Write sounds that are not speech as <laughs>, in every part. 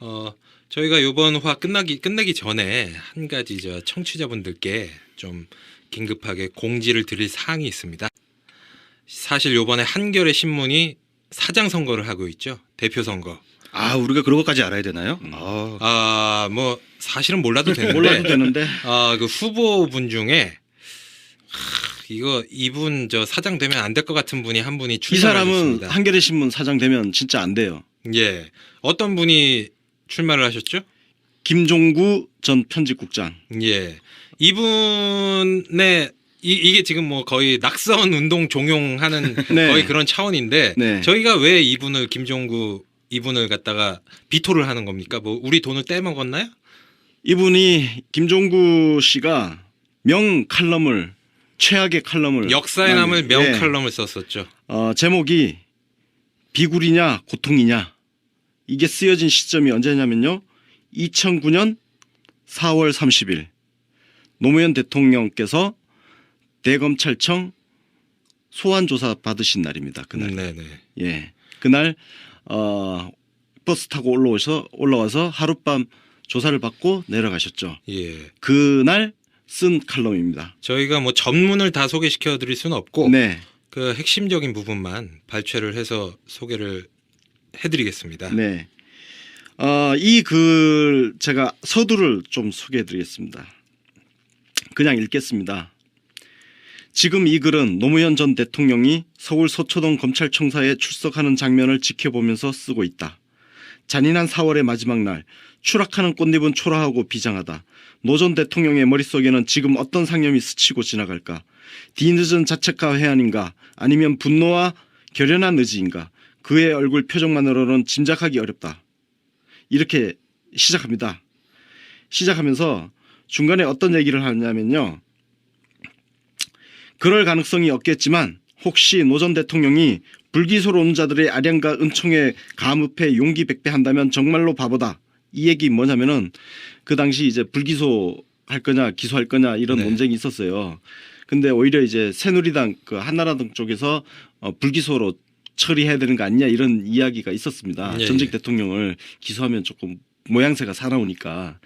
어, 저희가 요번 화 끝나기 끝내기 전에 한 가지 저 청취자분들께 좀 긴급하게 공지를 드릴 사항이 있습니다. 사실 요번에 한겨레 신문이 사장 선거를 하고 있죠. 대표 선거. 아 우리가 그런 것까지 알아야 되나요? 아, 아, 뭐 사실은 몰라도 되는데 몰라도 되는데 아, 그 후보분 중에 하, 이거 이분 저 사장 되면 안 될 것 같은 분이 한 분이 이 출마를 사람은. 한겨레 신문 사장 되면 진짜 안 돼요. 예. 어떤 분이 출마를 하셨죠? 김종구 전 편집국장. 예. 이분의 이, 이게 지금 뭐 거의 낙선 운동 종용하는 <laughs> 네. 거의 그런 차원인데 네. 저희가 왜 이분을 김종구 이분을 갖다가 비토를 하는 겁니까? 뭐 우리 돈을 떼먹었나요? 이분이 김종구 씨가 명 칼럼을 최악의 칼럼을 역사에 남을 명 예. 칼럼을 썼었죠. 어, 제목이 비굴이냐 고통이냐 이게 쓰여진 시점이 언제냐면요. 2009년 4월 30일. 노무현 대통령께서 대검찰청 소환 조사 받으신 날입니다 그날. 네네. 예. 그날 어, 버스 타고 올라오셔 올라와서 하룻밤 조사를 받고 내려가셨죠. 예. 그날 쓴 칼럼입니다. 저희가 뭐 전문을 다 소개시켜 드릴 수는 없고 네. 그 핵심적인 부분만 발췌를 해서 소개를 해드리겠습니다. 네. 어, 이 글 제가 서두를 좀 소개해 드리겠습니다. 그냥 읽겠습니다. 지금 이 글은 노무현 전 대통령이 서울 서초동 검찰청사에 출석하는 장면을 지켜보면서 쓰고 있다. 잔인한 4월의 마지막 날 추락하는 꽃잎은 초라하고 비장하다. 노 전 대통령의 머릿속에는 지금 어떤 상념이 스치고 지나갈까? 뒤늦은 자책과 회한인가? 아니면 분노와 결연한 의지인가? 그의 얼굴 표정만으로는 짐작하기 어렵다. 이렇게 시작합니다. 시작하면서 중간에 어떤 얘기를 하냐면요. 그럴 가능성이 없겠지만 혹시 노 전 대통령이 불기소로운 자들의 아량과 은총에 감읍해 용기 백배한다면 정말로 바보다. 이 얘기 뭐냐면은 그 당시 이제 불기소 할 거냐 기소할 거냐 이런 네. 논쟁이 있었어요. 근데 오히려 이제 새누리당 그 한나라당 쪽에서 어, 불기소로 처리해야 되는 거 아니냐 이런 이야기가 있었습니다. 예, 전직 예. 대통령을 기소하면 조금 모양새가 살아오니까.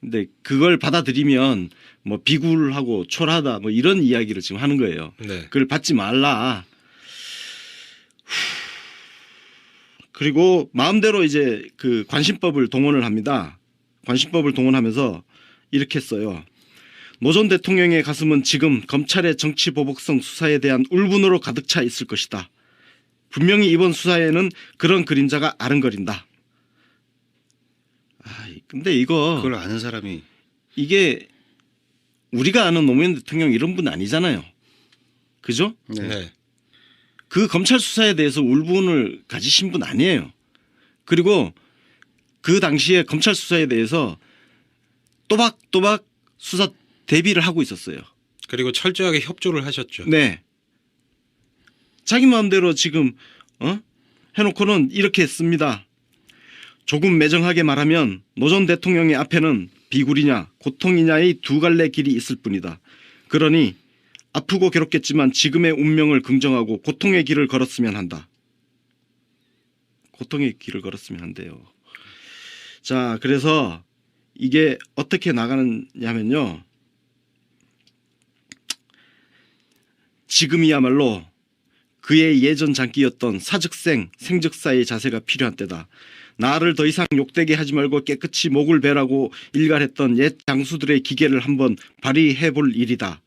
근데 그걸 받아들이면 뭐 비굴하고 초라하다 뭐 이런 이야기를 지금 하는 거예요. 네. 그걸 받지 말라. 그리고 마음대로 이제 그 관심법을 동원을 합니다. 관심법을 동원하면서 이렇게 써요. 노전 대통령의 가슴은 지금 검찰의 정치 보복성 수사에 대한 울분으로 가득 차 있을 것이다. 분명히 이번 수사에는 그런 그림자가 아른거린다. 아, 근데 이거 그걸 아는 사람이 이게 우리가 아는 노무현 대통령 이런 분 아니잖아요. 그죠? 네. 네. 그 검찰 수사에 대해서 울분을 가지신 분 아니에요. 그리고 그 당시에 검찰 수사에 대해서 또박또박 수사 대비를 하고 있었어요. 그리고 철저하게 협조를 하셨죠. 네. 자기 마음대로 지금 어? 해놓고는 이렇게 씁니다. 조금 매정하게 말하면 노전 대통령의 앞에는 비굴이냐 고통이냐의 두 갈래 길이 있을 뿐이다. 그러니 아프고 괴롭겠지만 지금의 운명을 긍정하고 고통의 길을 걸었으면 한다. 고통의 길을 걸었으면 한대요. 자, 그래서 이게 어떻게 나가느냐면요. 지금이야말로 그의 예전 장기였던 사즉생 생즉사의 자세가 필요한 때다. 나를 더 이상 욕되게 하지 말고 깨끗이 목을 베라고 일갈했던 옛 장수들의 기계를 한번 발휘해 볼 일이다.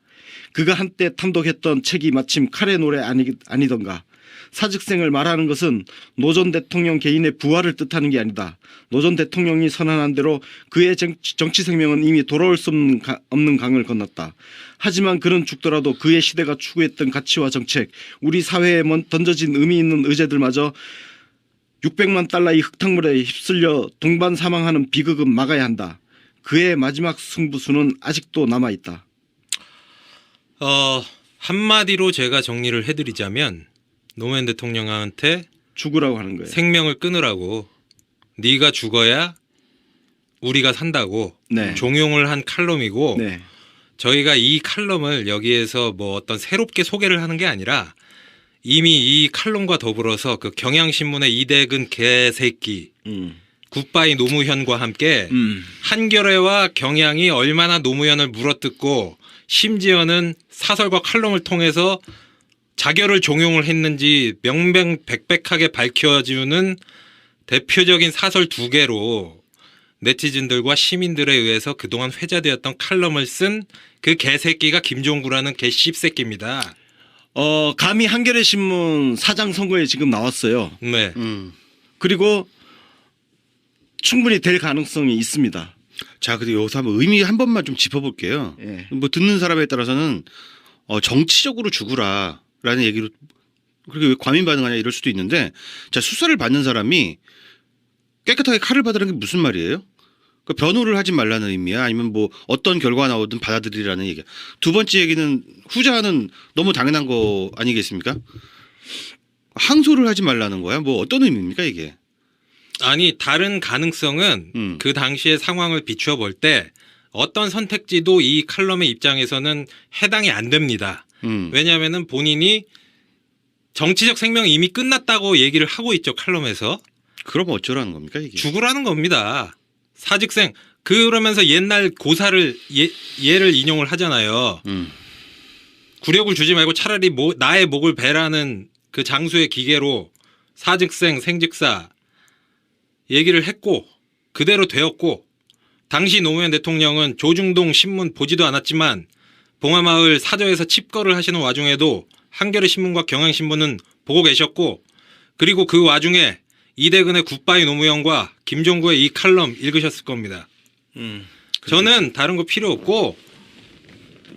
그가 한때 탐독했던 책이 마침 칼의 노래 아니, 아니던가. 사직생을 말하는 것은 노 전 대통령 개인의 부활을 뜻하는 게 아니다. 노 전 대통령이 선언한 대로 그의 정치, 생명은 이미 돌아올 수 없는, 가- 없는 강을 건넜다. 하지만 그는 죽더라도 그의 시대가 추구했던 가치와 정책, 우리 사회에 먼- 던져진 의미 있는 의제들마저 600만 달러의 흙탕물에 휩쓸려 동반 사망하는 비극은 막아야 한다. 그의 마지막 승부수는 아직도 남아 있다. 어, 한마디로 제가 정리를 해드리자면 노무현 대통령한테 죽으라고 하는 거예요. 생명을 끊으라고 네가 죽어야 우리가 산다고 네. 종용을 한 칼럼이고 네. 저희가 이 칼럼을 여기에서 뭐 어떤 새롭게 소개를 하는 게 아니라 이미 이 칼럼과 더불어서 그 경향신문의 이대근 개새끼 음. 굿바이 노무현과 함께 음. 한겨레와 경향이 얼마나 노무현을 물어뜯고 심지어는 사설과 칼럼을 통해서 자결을 종용을 했는지 명명백백하게 밝혀주는 대표적인 사설 두 개로 네티즌들과 시민들에 의해서 그동안 회자되었던 칼럼을 쓴 그 개새끼가 김종구라는 개씹새끼입니다. 어, 감히 한겨레 신문 사장 선거에 지금 나왔어요. 네. 음. 그리고 충분히 될 가능성이 있습니다. 자, 근데 여기서 한번 의미 한 번만 좀 짚어볼게요. 예. 뭐 듣는 사람에 따라서는 어, 정치적으로 죽으라 라는 얘기로 그렇게 왜 과민 반응하냐 이럴 수도 있는데 자 수사를 받는 사람이 깨끗하게 칼을 받으라는 게 무슨 말이에요? 그 변호를 하지 말라는 의미야 아니면 뭐 어떤 결과가 나오든 받아들이라는 얘기야. 두 번째 얘기는 후자는 너무 당연한 거 아니겠습니까? 항소를 하지 말라는 거야. 뭐 어떤 의미입니까 이게? 아니 다른 가능성은 음. 그 당시의 상황을 비추어 볼 때 어떤 선택지도 이 칼럼의 입장에서는 해당이 안 됩니다. 음. 왜냐하면은 본인이 정치적 생명이 이미 끝났다고 얘기를 하고 있죠 칼럼에서 그럼 어쩌라는 겁니까 이게? 죽으라는 겁니다. 사직생 그러면서 옛날 고사를 예, 예를 인용을 하잖아요. 음. 굴욕을 주지 말고 차라리 모- 나의 목을 베라는 그 장수의 기계로 사직생 생직사 얘기를 했고 그대로 되었고 당시 노무현 대통령은 조중동 신문 보지도 않았지만 봉화마을 사저에서 칩거를 하시는 와중에도 한겨레 신문과 경향신문은 보고 계셨고 그리고 그 와중에 이대근의 굿바이 노무현과 김종구의 이 칼럼 읽으셨을 겁니다. 음. 저는 다른 거 필요 없고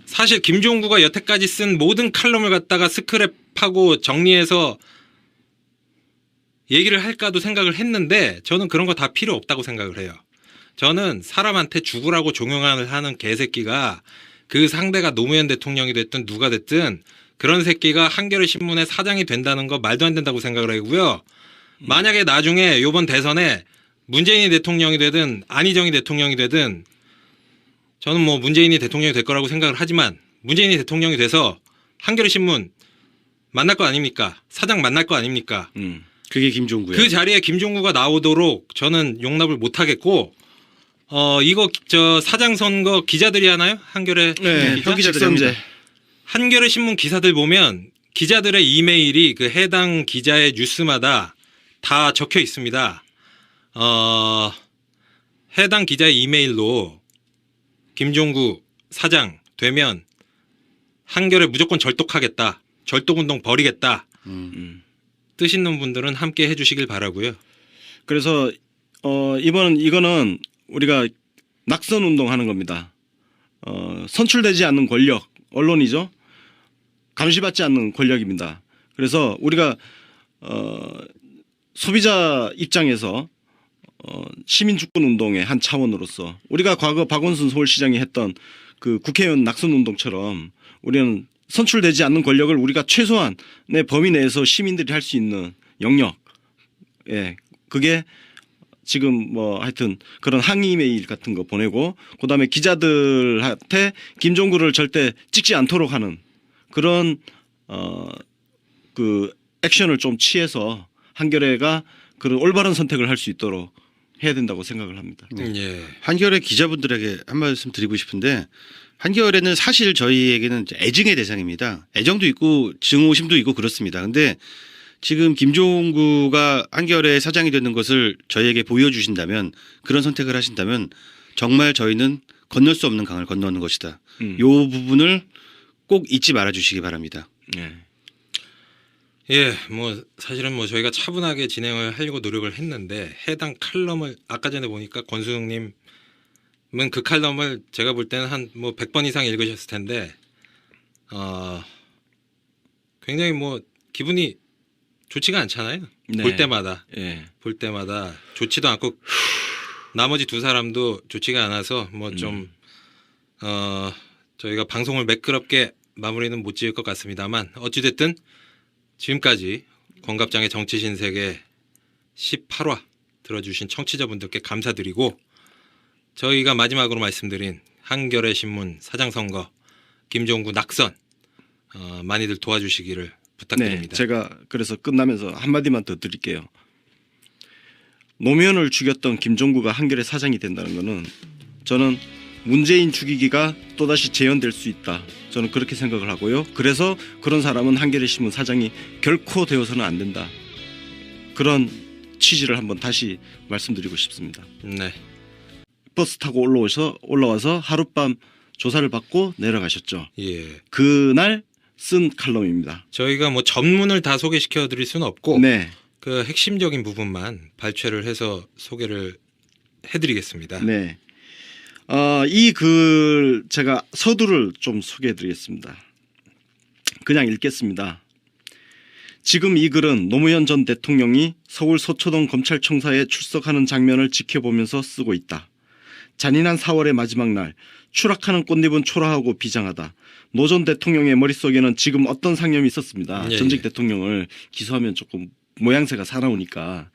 사실 김종구가 여태까지 쓴 모든 칼럼을 갖다가 스크랩하고 정리해서 얘기를 할까도 생각을 했는데 저는 그런 거 다 필요 없다고 생각을 해요. 저는 사람한테 죽으라고 종용을 하는 개새끼가 그 상대가 노무현 대통령이 됐든 누가 됐든 그런 새끼가 한겨레 신문의 사장이 된다는 거 말도 안 된다고 생각을 하고요. 만약에 나중에 요번 대선에 문재인이 대통령이 되든 안희정이 대통령이 되든 저는 뭐 문재인이 대통령이 될 거라고 생각을 하지만 문재인이 대통령이 돼서 한겨레 신문 만날 거 아닙니까? 사장 만날 거 아닙니까? 음. 그게 김종구야. 그 자리에 김종구가 나오도록 저는 용납을 못 하겠고 어 이거 저 사장 선거 기자들이 하나요? 한겨레 네, 기자? 합니다. 한겨레 신문 기사들 보면 기자들의 이메일이 그 해당 기자의 뉴스마다 다 적혀 있습니다. 어, 해당 기자의 이메일로 김종구 사장 되면 한겨레 무조건 절독하겠다. 절독운동 벌이겠다. 음. 음. 뜻 있는 분들은 함께 해주시길 바라고요. 그래서 어 이번은 이거는 우리가 낙선 운동하는 겁니다. 어 선출되지 않는 권력 언론이죠. 감시받지 않는 권력입니다. 그래서 우리가 어 소비자 입장에서 어 시민 주권 운동의 한 차원으로서 우리가 과거 박원순 서울시장이 했던 그 국회의원 낙선 운동처럼 우리는 선출되지 않는 권력을 우리가 최소한의 범위 내에서 시민들이 할 수 있는 영역 예, 그게 지금 뭐 하여튼 그런 항의 메일 같은 거 보내고 그다음에 기자들한테 김종구를 절대 찍지 않도록 하는 그런 어그 액션을 좀 취해서 한겨레가 그런 올바른 선택을 할 수 있도록 해야 된다고 생각을 합니다. 네. 예. 한겨레 기자분들에게 한 말씀 드리고 싶은데 한겨레는 사실 저희에게는 애증의 대상입니다. 애정도 있고 증오심도 있고 그렇습니다. 근데 지금 김종구가 한겨레 사장이 되는 것을 저희에게 보여주신다면 그런 선택을 하신다면 정말 저희는 건널 수 없는 강을 건너는 것이다. 음. 요 부분을 꼭 잊지 말아 주시기 바랍니다. 예. 예, 뭐 사실은 뭐 저희가 차분하게 진행을 하려고 노력을 했는데 해당 칼럼을 아까 전에 보니까 권수영님은 그 칼럼을 제가 볼 때는 한 뭐 100번 이상 읽으셨을 텐데 어 굉장히 뭐 기분이 좋지가 않잖아요. 네. 볼 때마다 예. 볼 때마다 좋지도 않고 나머지 두 사람도 좋지가 않아서 뭐좀 어, 저희가 방송을 매끄럽게 마무리는 못 지을 것 같습니다만 어찌됐든 지금까지 권갑장의 정치 신세계 18화 들어주신 청취자분들께 감사드리고 저희가 마지막으로 말씀드린 한겨레 신문 사장 선거 김종구 낙선 어, 많이들 도와주시기를 네, 부탁드립니다. 제가 그래서 끝나면서 한 마디만 더 드릴게요. 노무현을 죽였던 김종구가 한결의 사장이 된다는 것은 저는 문재인 죽이기가 또다시 재현될 수 있다. 저는 그렇게 생각을 하고요. 그래서 그런 사람은 한겨레 신문 사장이 결코 되어서는 안 된다. 그런 취지를 한번 다시 말씀드리고 싶습니다. 네. 버스 타고 올라오셔 올라와서 하룻밤 조사를 받고 내려가셨죠. 예. 그날 쓴 칼럼입니다. 저희가 뭐 전문을 다 소개시켜 드릴 수는 없고 네, 그 핵심적인 부분만 발췌를 해서 소개를 해 드리겠습니다. 네. 어, 이 글 제가 서두를 좀 소개해드리겠습니다. 그냥 읽겠습니다. 지금 이 글은 노무현 전 대통령이 서울 서초동 검찰청사에 출석하는 장면을 지켜보면서 쓰고 있다. 잔인한 4월의 마지막 날 추락하는 꽃잎은 초라하고 비장하다. 노 전 대통령의 머릿속에는 지금 어떤 상념이 있었습니다. 예, 전직 예. 대통령을 기소하면 조금 모양새가 살아오니까.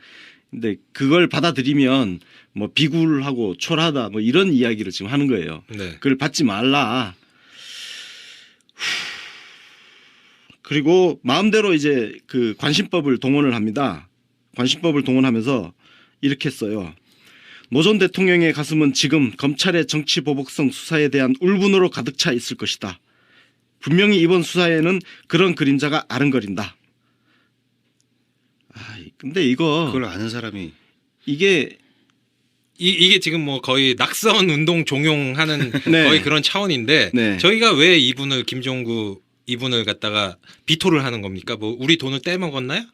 근데 그걸 받아들이면 뭐 비굴하고 초라하다 뭐 이런 이야기를 지금 하는 거예요. 네. 그걸 받지 말라. 그리고 마음대로 이제 그 관심법을 동원을 합니다. 관심법을 동원하면서 이렇게 써요. 노 전 대통령의 가슴은 지금 검찰의 정치 보복성 수사에 대한 울분으로 가득 차 있을 것이다. 분명히 이번 수사에는 그런 그림자가 아른거린다. 아, 근데 이거 그걸 아는 사람이 이게 이, 이게 지금 뭐 거의 낙선 운동 종용하는 <laughs> 네. 거의 그런 차원인데 네. 저희가 왜 이분을 김종구 이분을 갖다가 비토를 하는 겁니까? 뭐 우리 돈을 떼먹었나요?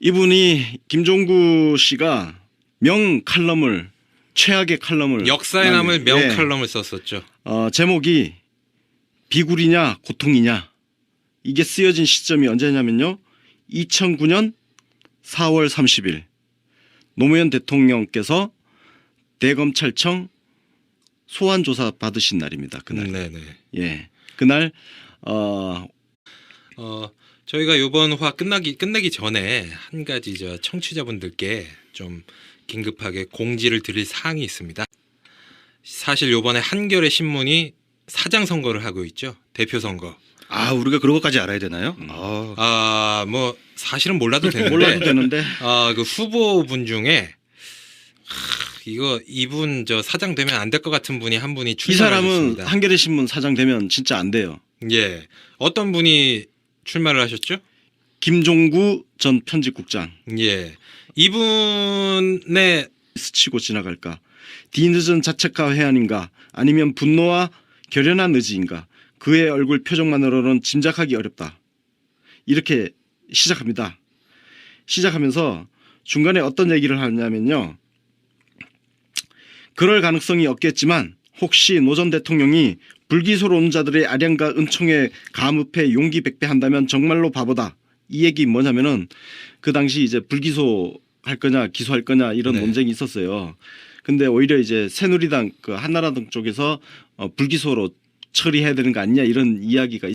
이분이 김종구 씨가 명 칼럼을 최악의 칼럼을 역사에 남을 명 예. 칼럼을 썼었죠. 어, 제목이 비굴이냐 고통이냐 이게 쓰여진 시점이 언제냐면요 2009년 4월 30일 노무현 대통령께서 대검찰청 소환 조사 받으신 날입니다 그날 네네. 예 그날 어 어 저희가 요번 화 끝나기 끝내기 전에 한 가지 저 청취자분들께 좀 긴급하게 공지를 드릴 사항이 있습니다. 사실 요번에 한겨레 신문이 사장 선거를 하고 있죠. 대표 선거. 아 우리가 그런 것까지 알아야 되나요? 음. 아, 아뭐 사실은 몰라도 <laughs> 되는데 몰라도 되는데 아, 그 후보분 중에 하, 이거 이분 저 사장 되면 안 될 것 같은 분이 한 분이 이 출마를 사람은 하셨습니다. 한겨레 신문 사장 되면 진짜 안 돼요 예. 어떤 분이 출마를 하셨죠? 김종구 전 편집국장 예. 이분의 스치고 지나갈까? 뒤늦은 자책과 회한인가? 아니면 분노와 결연한 의지인가? 그의 얼굴 표정만으로는 짐작하기 어렵다. 이렇게 시작합니다. 시작하면서 중간에 어떤 얘기를 하냐면요. 그럴 가능성이 없겠지만 혹시 노 전 대통령이 불기소로운 자들의 아량과 은총에 감읍해 용기 백배한다면 정말로 바보다. 이 얘기 뭐냐면은 그 당시 이제 불기소 할 거냐 기소할 거냐 이런 네. 논쟁이 있었어요. 근데 오히려 이제 새누리당 그 한나라당 쪽에서 어, 불기소로 처리해야 되는 거 아니냐 이런 이야기가